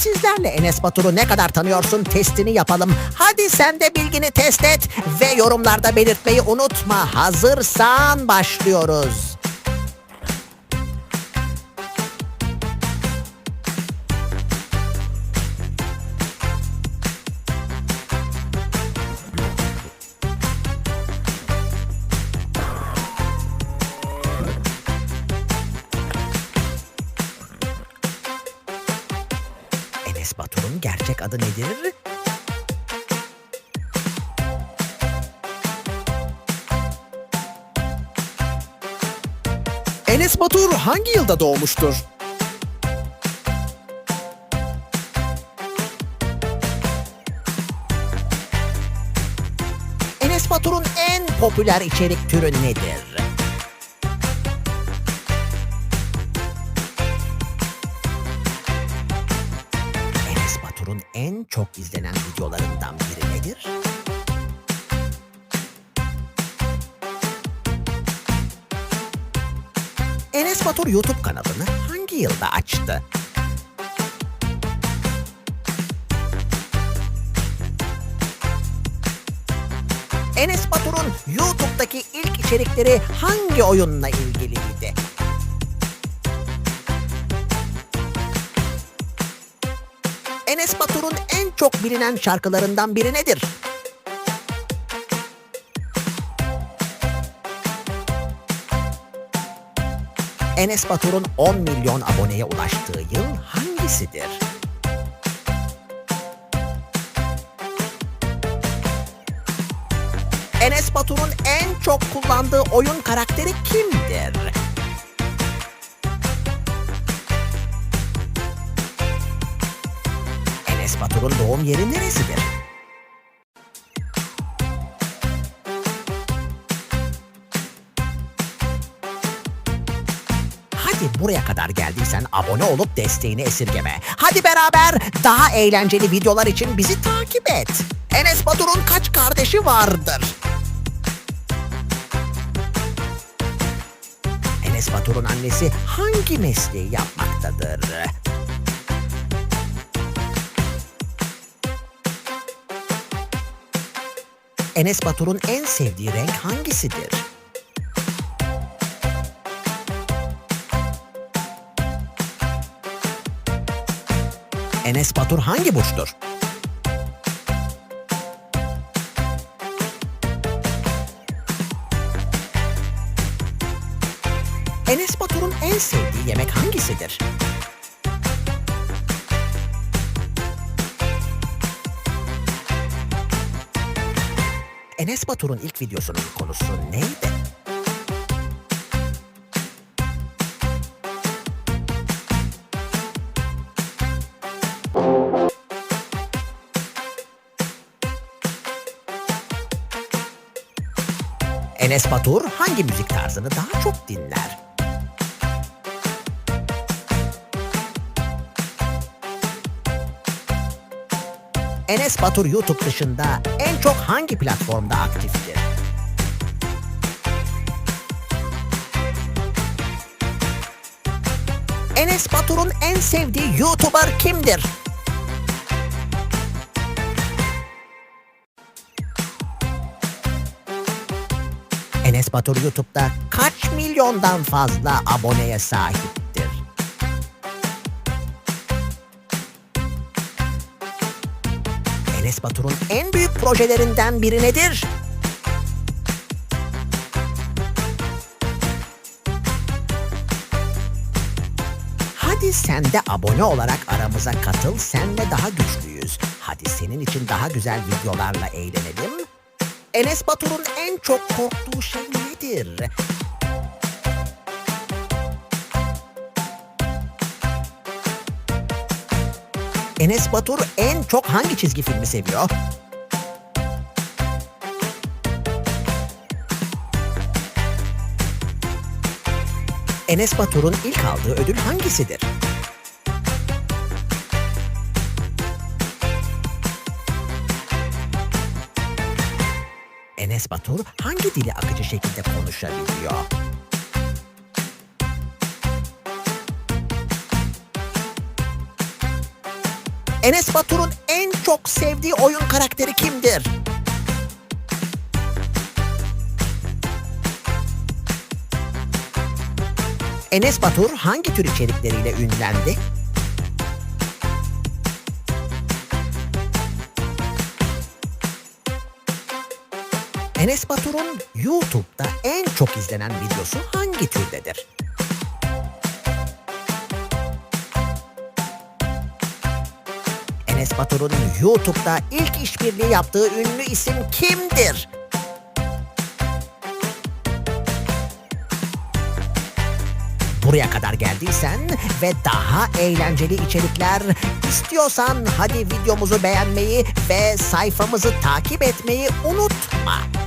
sizlerle Enes Batur'u ne kadar tanıyorsun testini yapalım. Hadi sen de bilgini test et ve yorumlarda belirtmeyi unutma. Hazırsan başlıyoruz. Gerçek adı nedir? Enes Batur hangi yılda doğmuştur? Enes Batur'un en popüler içerik türü nedir? Çok izlenen videolarından biri nedir? Enes Batur YouTube kanalını hangi yılda açtı? Enes Batur'un YouTube'daki ilk içerikleri hangi oyunla ilgiliydi? Enes Batur'un en çok bilinen şarkılarından biri nedir? Enes Batur'un 10 milyon aboneye ulaştığı yıl hangisidir? Enes Batur'un en çok kullandığı oyun karakteri kimdir? Batur'un doğum yeri neresidir? Hadi buraya kadar geldiysen abone olup desteğini esirgeme. Hadi beraber daha eğlenceli videolar için bizi takip et. Enes Batur'un kaç kardeşi vardır? Enes Batur'un annesi hangi mesleği yapmaktadır? Enes Batur'un en sevdiği renk hangisidir? Enes Batur hangi burçtur? Enes Batur'un en sevdiği yemek hangisidir? Enes Batur'un ilk videosunun konusu neydi? Enes Batur hangi müzik tarzını daha çok dinler? Enes Batur YouTube dışında en çok hangi platformda aktiftir? Enes Batur'un en sevdiği YouTuber kimdir? Enes Batur YouTube'da kaç milyondan fazla aboneye sahiptir? Enes Batur'un en büyük projelerinden biri nedir? Hadi sen de abone olarak aramıza katıl, senle daha güçlüyüz. Hadi senin için daha güzel videolarla eğlenelim. Enes Batur'un en çok korktuğu şey nedir? Enes Batur en çok hangi çizgi filmi seviyor? Enes Batur'un ilk aldığı ödül hangisidir? Enes Batur hangi dili akıcı şekilde konuşabiliyor? Enes Batur'un en çok sevdiği oyun karakteri kimdir? Enes Batur hangi tür içerikleriyle ünlendi? Enes Batur'un YouTube'da en çok izlenen videosu hangi türdedir? Enes Batur'un YouTube'da ilk işbirliği yaptığı ünlü isim kimdir? Buraya kadar geldiysen ve daha eğlenceli içerikler istiyorsan hadi videomuzu beğenmeyi ve sayfamızı takip etmeyi unutma.